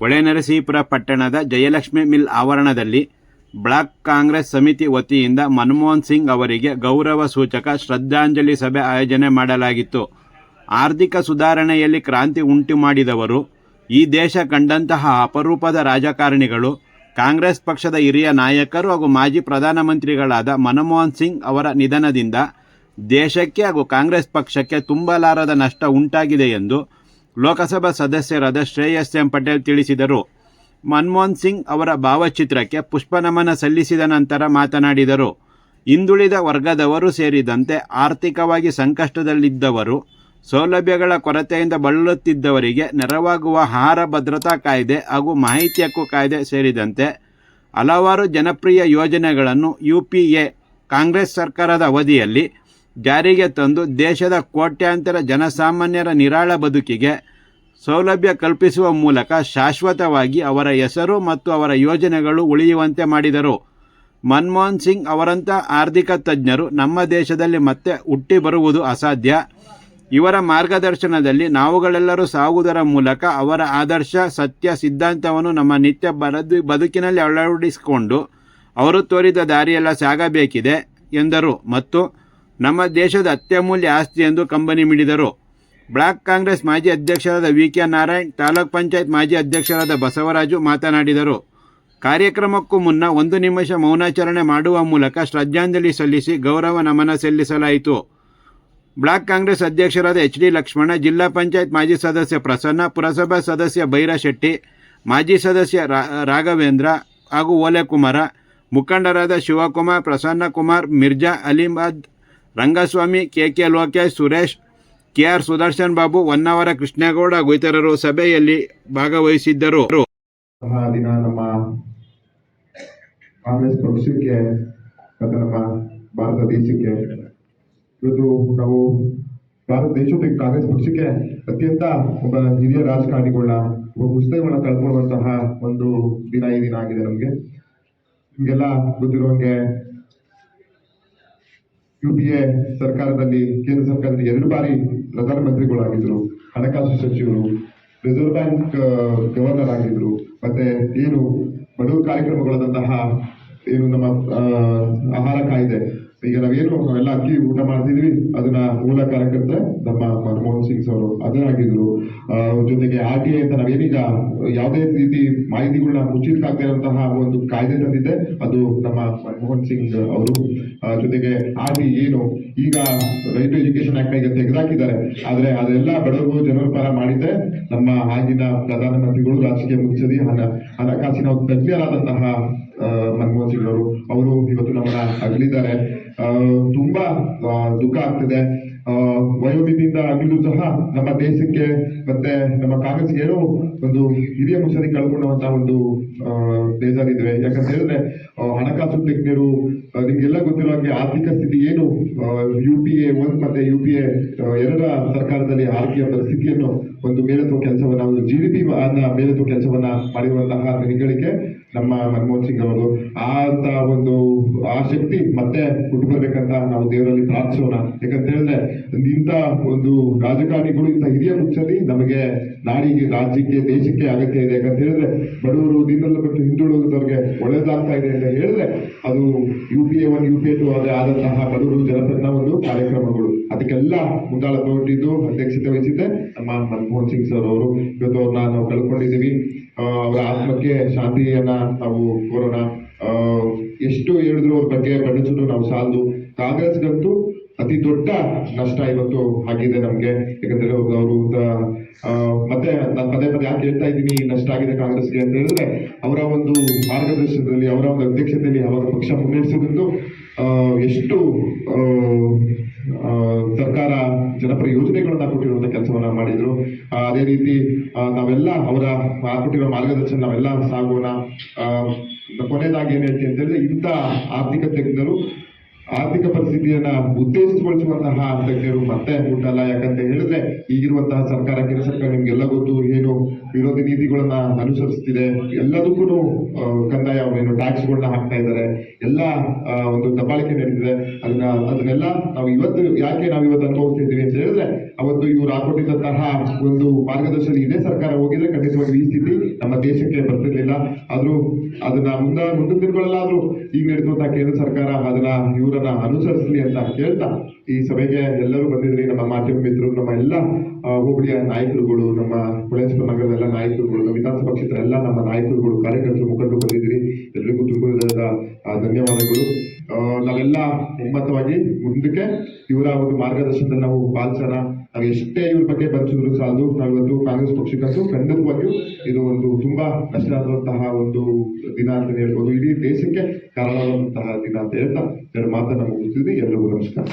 ಹೊಳೆನರಸೀಪುರ ಪಟ್ಟಣದ ಜಯಲಕ್ಷ್ಮಿ ಮಿಲ್ ಆವರಣದಲ್ಲಿ ಬ್ಲಾಕ್ ಕಾಂಗ್ರೆಸ್ ಸಮಿತಿ ವತಿಯಿಂದ ಮನಮೋಹನ್ ಸಿಂಗ್ ಅವರಿಗೆ ಗೌರವ ಸೂಚಕ ಶ್ರದ್ಧಾಂಜಲಿ ಸಭೆ ಆಯೋಜನೆ ಮಾಡಲಾಗಿತ್ತು. ಆರ್ಥಿಕ ಸುಧಾರಣೆಯಲ್ಲಿ ಕ್ರಾಂತಿ ಉಂಟು ಮಾಡಿದವರು, ಈ ದೇಶ ಕಂಡಂತಹ ಅಪರೂಪದ ರಾಜಕಾರಣಿಗಳು, ಕಾಂಗ್ರೆಸ್ ಪಕ್ಷದ ಹಿರಿಯ ನಾಯಕರು ಹಾಗೂ ಮಾಜಿ ಪ್ರಧಾನಮಂತ್ರಿಗಳಾದ ಮನಮೋಹನ್ ಸಿಂಗ್ ಅವರ ನಿಧನದಿಂದ ದೇಶಕ್ಕೆ ಹಾಗೂ ಕಾಂಗ್ರೆಸ್ ಪಕ್ಷಕ್ಕೆ ತುಂಬಲಾರದ ನಷ್ಟ ಉಂಟಾಗಿದೆ ಎಂದು ಲೋಕಸಭಾ ಸದಸ್ಯರಾದ ಶ್ರೇಯಸ್ ಎಂ ಪಟೇಲ್ ತಿಳಿಸಿದರು. ಮನಮೋಹನ್ ಸಿಂಗ್ ಅವರ ಭಾವಚಿತ್ರಕ್ಕೆ ಪುಷ್ಪನಮನ ಸಲ್ಲಿಸಿದ ನಂತರ ಮಾತನಾಡಿದರು. ಹಿಂದುಳಿದ ವರ್ಗದವರು ಸೇರಿದಂತೆ ಆರ್ಥಿಕವಾಗಿ ಸಂಕಷ್ಟದಲ್ಲಿದ್ದವರು, ಸೌಲಭ್ಯಗಳ ಕೊರತೆಯಿಂದ ಬಳಲುತ್ತಿದ್ದವರಿಗೆ ನೆರವಾಗುವ ಆಹಾರ ಭದ್ರತಾ ಕಾಯ್ದೆ ಹಾಗೂ ಮಾಹಿತಿ ಹಕ್ಕು ಕಾಯ್ದೆ ಸೇರಿದಂತೆ ಹಲವಾರು ಜನಪ್ರಿಯ ಯೋಜನೆಗಳನ್ನು ಯು ಪಿ ಎ ಕಾಂಗ್ರೆಸ್ ಸರ್ಕಾರದ ಅವಧಿಯಲ್ಲಿ ಜಾರಿಗೆ ತಂದು ದೇಶದ ಕೋಟ್ಯಾಂತರ ಜನಸಾಮಾನ್ಯರ ನಿರಾಳ ಬದುಕಿಗೆ ಸೌಲಭ್ಯ ಕಲ್ಪಿಸುವ ಮೂಲಕ ಶಾಶ್ವತವಾಗಿ ಅವರ ಹೆಸರು ಮತ್ತು ಅವರ ಯೋಜನೆಗಳು ಉಳಿಯುವಂತೆ ಮಾಡಿದರು. ಮನಮೋಹನ್ ಸಿಂಗ್ ಅವರಂಥ ಆರ್ಥಿಕ ತಜ್ಞರು ನಮ್ಮ ದೇಶದಲ್ಲಿ ಮತ್ತೆ ಹುಟ್ಟಿ ಬರುವುದು ಅಸಾಧ್ಯ. ಇವರ ಮಾರ್ಗದರ್ಶನದಲ್ಲಿ ನಾವುಗಳೆಲ್ಲರೂ ಸಾಗುವುದರ ಮೂಲಕ ಅವರ ಆದರ್ಶ, ಸತ್ಯ, ಸಿದ್ಧಾಂತವನ್ನು ನಮ್ಮ ನಿತ್ಯ ಬರದು, ಬದುಕಿನಲ್ಲಿ ಅಳವಡಿಸಿಕೊಂಡು ಅವರು ತೋರಿದ ದಾರಿಯೆಲ್ಲ ಸಾಗಬೇಕಿದೆ ಎಂದರು. ಮತ್ತು ನಮ್ಮ ದೇಶದ ಅತ್ಯಮೂಲ್ಯ ಆಸ್ತಿ ಎಂದು ಕಂಬನಿ ಮಿಡಿದರು. ಬ್ಲಾಕ್ ಕಾಂಗ್ರೆಸ್ ಮಾಜಿ ಅಧ್ಯಕ್ಷರಾದ ವಿ ಕೆ ನಾರಾಯಣ್, ತಾಲೂಕ್ ಪಂಚಾಯತ್ ಮಾಜಿ ಅಧ್ಯಕ್ಷರಾದ ಬಸವರಾಜು ಮಾತನಾಡಿದರು. ಕಾರ್ಯಕ್ರಮಕ್ಕೂ ಮುನ್ನ ಒಂದು ನಿಮಿಷ ಮೌನಾಚರಣೆ ಮಾಡುವ ಮೂಲಕ ಶ್ರದ್ಧಾಂಜಲಿ ಸಲ್ಲಿಸಿ ಗೌರವ ನಮನ ಸಲ್ಲಿಸಲಾಯಿತು. ಬ್ಲಾಕ್ ಕಾಂಗ್ರೆಸ್ ಅಧ್ಯಕ್ಷರಾದ ಎಚ್ ಡಿ ಲಕ್ಷ್ಮಣ, ಜಿಲ್ಲಾ ಪಂಚಾಯತ್ ಮಾಜಿ ಸದಸ್ಯ ಪ್ರಸನ್ನ, ಪುರಸಭಾ ಸದಸ್ಯ ಭೈರಶೆಟ್ಟಿ ಮಾಜಿ ಸದಸ್ಯ ರಾಘವೇಂದ್ರ ಹಾಗೂ ಓಲೆ ಕುಮಾರ ಮುಖಂಡರಾದ Shivakumar, Prasanna Kumar, Mirza Alimad Rangaswamy K K Lokesh, Suresh K R Sudarshan Babu, Honnavara Krishnegowda ಹಾಗೂ ಇತರರು ಸಭೆಯಲ್ಲಿ ಭಾಗವಹಿಸಿದ್ದರು. ದಿನ ನಮ್ಮ ಕಾಂಗ್ರೆಸ್ ಪಕ್ಷಕ್ಕೆ ಮತ್ತು ನಮ್ಮ ಭಾರತ ದೇಶಕ್ಕೆ, ಇವತ್ತು ನಾವು ಭಾರತ ದೇಶಕ್ಕೆ, ಕಾಂಗ್ರೆಸ್ ಪಕ್ಷಕ್ಕೆ ಅತ್ಯಂತ ಒಬ್ಬ ಹಿರಿಯ ರಾಜಕಾರಣಿಗಳನ್ನ ಒಬ್ಬ ಪುಸ್ತಕಗಳನ್ನ ಕಳ್ಕೊಳ್ಳುವಂತಹ ಒಂದು ದಿನ ಈ ದಿನ ಆಗಿದೆ ನಮಗೆ. ನಿಮಗೆಲ್ಲ ಗೊತ್ತಿರುವಂಗೆ ಯು ಸರ್ಕಾರದಲ್ಲಿ, ಕೇಂದ್ರ ಸರ್ಕಾರದಲ್ಲಿ ಎರಡು ಬಾರಿ ಪ್ರಧಾನಮಂತ್ರಿಗಳಾಗಿದ್ರು. ಹಣಕಾಸು ಸಚಿವರು ರಿಸರ್ವ್ ಬ್ಯಾಂಕ್ ಗವರ್ನರ್ ಆಗಿದ್ರು. ಮತ್ತೆ ಏನು, ಬಡವ ಕಾರ್ಯಕ್ರಮಗಳಾದಂತಹ ಏನು ನಮ್ಮ ಆಹಾರ ಕಾಯ್ದೆ ಈಗ ನಾವೇನು, ನಾವೆಲ್ಲ ಅಕ್ಕಿ ಊಟ ಮಾಡ್ತಿದ್ವಿ. ಅದನ್ನ ಮೂಲ ಕಾರ್ಯಕರ್ತ ನಮ್ಮ ಮನಮೋಹನ್ ಸಿಂಗ್ ಅವರು ಅದಾಗಿದ್ರು ಹಾಕಿದ್ರು ಜೊತೆಗೆ ಐ ಅಂತ ನಾವೇನೀಗ ಯಾವುದೇ ರೀತಿ ಮಾಹಿತಿಗಳನ್ನ ಮುಚ್ಚಿಟ್ ಇರುವಂತಹ ಒಂದು ಕಾಯ್ದೆ ತಂದಿದ್ದೆ. ಅದು ನಮ್ಮ ಮನಮೋಹನ್ ಸಿಂಗ್ ಅವರು. ಜೊತೆಗೆ ಟಿ ಏನು, ಈಗ ರೈಟ್ ಎಜುಕೇಶನ್ ಆಕ್ಟ್ ಈಗ ತೆಗೆದಾಕಿದ್ದಾರೆ ಆದ್ರೆ ಅದೆಲ್ಲ ಬಡವರು ಜನರ ಪರ ಮಾಡಿದ್ದೆ ನಮ್ಮ ಆಗಿನ ಪ್ರಧಾನಮಂತ್ರಿಗಳು ರಾಜಕೀಯ ಮುಗಿಸದಿ ಹಣ, ಹಣಕಾಸಿನ ತಜ್ಞರಾದಂತಹ ಮನಮೋಹನ್ ಸಿಂಗ್ ಅವರು ಅವರು ಇವತ್ತು ನಮ್ಮನ್ನ ಅಗಲಿದ್ದಾರೆ. ತುಂಬಾ ದುಃಖ ಆಗ್ತದೆ. ವಯೋಮಿತಿಯಿಂದ ಅಗಲು ಸಹ ನಮ್ಮ ದೇಶಕ್ಕೆ ಮತ್ತೆ ನಮ್ಮ ಕಾಂಗ್ರೆಸ್ ಏನೋ ಒಂದು ಹಿರಿಯ ಮುಸರಿ ಕಳ್ಕೊಳ್ಳುವಂತಹ ಒಂದು ಬೇಜಾರಿದ್ವಿ ಯಾಕಂತ ಹೇಳಿದ್ರೆ ಹಣಕಾಸು ತಜ್ಞರು ನಿಮ್ಗೆಲ್ಲ ಗೊತ್ತಿರೋ ಹಾಗೆ ಆರ್ಥಿಕ ಸ್ಥಿತಿ ಏನು ಯು ಪಿ ಎ ಒನ್ ಮತ್ತೆ ಯು ಪಿ ಎ ಎರಡರ ಸರ್ಕಾರದಲ್ಲಿ ಆರ್ಥಿಕ ಪರಿಸ್ಥಿತಿಯನ್ನು ಒಂದು ಮೇಲೆತ್ತುವ ಕೆಲಸವನ್ನ, ಒಂದು ಜಿ ಡಿ ಪಿ ಅನ್ನ ಮೇಲೆತ್ತುವ ಕೆಲಸವನ್ನ ಮಾಡಿರುವಂತಹ ಹೆಗ್ಗಳಿಕೆ ನಮ್ಮ ಮನಮೋಹನ್ ಸಿಂಗ್ ಅವರು ಆತ ಒಂದು, ಆ ಮತ್ತೆ ಹುಟ್ಟು ನಾವು ದೇವರಲ್ಲಿ ಪ್ರಾರ್ಥಿಸೋಣ. ಯಾಕಂತ ಹೇಳಿದ್ರೆ, ಇಂಥ ಒಂದು ರಾಜಕಾರಣಿಗಳು ಇಂಥ ಹಿರಿಯ ಪಕ್ಷದಲ್ಲಿ ನಮಗೆ ನಾಡಿಗೆ, ರಾಜ್ಯಕ್ಕೆ, ದೇಶಕ್ಕೆ ಅಗತ್ಯ ಇದೆ. ಯಾಕಂತ ಹೇಳಿದ್ರೆ, ಬಡವರು ದಿನಲ್ಲ ಬಿಟ್ಟು ಹಿಂದುಳಿದವರಿಗೆ ಒಳ್ಳೇದಾಗ್ತಾ ಇದೆ ಅಂತ ಹೇಳಿದ್ರೆ, ಅದು U P A one, U P A two ಅದೇ ಆದಂತಹ ಬಡವರು ಜನಪದ ಒಂದು ಕಾರ್ಯಕ್ರಮಗಳು. ಅದಕ್ಕೆಲ್ಲ ಮುಂದಾಳ ಹೊರಟಿದ್ದು ಅಧ್ಯಕ್ಷತೆ ವಹಿಸಿದ್ದೆ ನಮ್ಮ ಮನಮೋಹನ್ ಸಿಂಗ್ ಸರ್ ಅವರು. ಇವತ್ತು ಅವ್ರನ್ನ ನಾವು ಕಳ್ಕೊಂಡಿದ್ದೀವಿ. ಅವರ ಆತ್ಮಕ್ಕೆ ಶಾಂತಿಯನ್ನ ನಾವು ಕೋರೋಣ ಎಷ್ಟು ಹೇಳಿದ್ರು ಅವ್ರ ಬಗ್ಗೆ ಬಣ್ಣಿಸಿದ್ರು ನಾವು ಸಾಲದು. ಕಾಂಗ್ರೆಸ್ಗಂತೂ ಅತಿ ದೊಡ್ಡ ನಷ್ಟ ಇವತ್ತು ಆಗಿದೆ ನಮ್ಗೆ. ಯಾಕಂದ್ರೆ ಅವರು ಮತ್ತೆ ನಾನು ಪದೇ ಪದೇ ಯಾಕೆ ಹೇಳ್ತಾ ಇದ್ದೀನಿ ನಷ್ಟ ಆಗಿದೆ ಕಾಂಗ್ರೆಸ್ಗೆ ಅಂತ ಹೇಳಿದ್ರೆ, ಅವರ ಒಂದು ಮಾರ್ಗದರ್ಶನದಲ್ಲಿ, ಅವರ ಒಂದು ಅಧ್ಯಕ್ಷತೆಯಲ್ಲಿ ಅವರ ಪಕ್ಷ ಮುನ್ನಡೆಸಿದ್ದು ಎಷ್ಟು ಸರ್ಕಾರ ಜನಪರ ಯೋಜನೆಗಳನ್ನ ಕೊಟ್ಟಿರುವಂತ ಕೆಲಸವನ್ನ ಮಾಡಿದ್ರು. ಅದೇ ರೀತಿ ನಾವೆಲ್ಲ ಅವರ ಕೊಟ್ಟಿರೋ ಮಾರ್ಗದರ್ಶನ ನಾವೆಲ್ಲ ಸಾಗೋಣ. ಕೊನೆಯದಾಗಿ ಏನ್ ಹೇಳ್ತೀನಿ ಅಂತ ಹೇಳಿದ್ರೆ ಇಂಥ ಆರ್ಥಿಕ ತಜ್ಞರು ಆರ್ಥಿಕ ಪರಿಸ್ಥಿತಿಯನ್ನ ಉತ್ತೇಜಿತಗೊಳಿಸುವಂತಹ ಅಧ್ಯಕ್ಷರು ಮತ್ತೆ ಹುಟ್ಟಲ್ಲ ಯಾಕಂತ ಹೇಳಿದ್ರೆ ಈಗಿರುವಂತಹ ಸರ್ಕಾರ, ಕೇಂದ್ರ ಸರ್ಕಾರ ನಿಮ್ಗೆಲ್ಲ ಗೊತ್ತು, ಏನು ವಿರೋಧಿ ನೀತಿಗಳನ್ನ ಅನುಸರಿಸ್ತಿದೆ. ಎಲ್ಲದಕ್ಕೂ ಕಂದಾಯ ಏನು ಟ್ಯಾಕ್ಸ್ಗಳನ್ನ ಹಾಕ್ತಾ ಇದ್ದಾರೆ. ಎಲ್ಲ ಒಂದು ದಬ್ಬಾಳಿಕೆ ನಡೀತಿದೆ. ಅದನ್ನ, ಅದನ್ನೆಲ್ಲ ನಾವು ಇವತ್ತು, ಯಾಕೆ ನಾವು ಇವತ್ತು ಅನುಭವಿಸ್ತಿದ್ದೀವಿ ಅಂತ ಹೇಳಿದ್ರೆ, ಅವತ್ತು ಇವರು ಹಾಕೊಟ್ಟಿದ್ದಂತಹ ಒಂದು ಮಾರ್ಗದರ್ಶನ ಇದೇ ಸರ್ಕಾರ ಹೋಗಿದ್ರೆ ಖಂಡಿತವಾಗಿ ಈ ಸ್ಥಿತಿ ನಮ್ಮ ದೇಶಕ್ಕೆ ಬರ್ತಿರ್ಲಿಲ್ಲ. ಆದ್ರೂ, ಅದನ್ನ ಮುಂದ, ಮುಂದಿನ ದಿನಗಳಲ್ಲಾದ್ರೂ ಈಗ ನಡೆಸುವಂತಹ ಕೇಂದ್ರ ಸರ್ಕಾರ, ಅದನ್ನ ಇವರನ್ನ ಅನುಸರಿಸಲಿ ಅಂತ ಕೇಳ್ತಾ ಈ ಸಭೆಗೆ ಎಲ್ಲರೂ ಬಂದಿದ್ರಿ. ನಮ್ಮ ಮಾಧ್ಯಮ ಮಿತ್ರರು, ನಮ್ಮ ಎಲ್ಲ ಹೋಬಳಿಯ ನಾಯಕರುಗಳು, ನಮ್ಮ ಹುಳೇಶ್ವರ ನಗರದ ಎಲ್ಲ ನಾಯಕರುಗಳು ವಿಧಾನಸಭಾ ಕ್ಷೇತ್ರ ಎಲ್ಲ ನಮ್ಮ ನಾಯಕರುಗಳು, ಕಾರ್ಯಕರ್ತರು ಮುಖಂಡರು ಬಂದಿದ್ರಿ ಎಲ್ರಿಗೂ ತುಂಬ ಧನ್ಯವಾದಗಳು. ನಾವೆಲ್ಲ ಒಮ್ಮತವಾಗಿ ಮುಂದಕ್ಕೆ ಇವರ ಒಂದು ಮಾರ್ಗದರ್ಶನದಲ್ಲಿ ನಾವು ಪಾಲಿಸೋಣ. ನಾವು ಎಷ್ಟೇ ಇವ್ರ ಬಗ್ಗೆ ಬಂಚಿದ್ರು ಸಾಲದು ನಾವು ನಾವಿವತ್ತು ಕಾಂಗ್ರೆಸ್ ಪಕ್ಷಕ್ಕಂತೂ ಖಂಡಿತವಾಗಿಯೂ ಇದು ಒಂದು ತುಂಬಾ ಕಷ್ಟ ಆದಂತಹ ಒಂದು ದಿನ ಅಂತ ಹೇಳ್ಬೋದು. ಇಡೀ ದೇಶಕ್ಕೆ ಕಾರಣವಾದಂತಹ ದಿನ ಅಂತ ಹೇಳ್ತಾ ಎರಡು ಮಾತನ್ನ ಮುಗಿಸ್ತಿದ್ವಿ. ಎಲ್ರಿಗೂ ನಮಸ್ಕಾರ.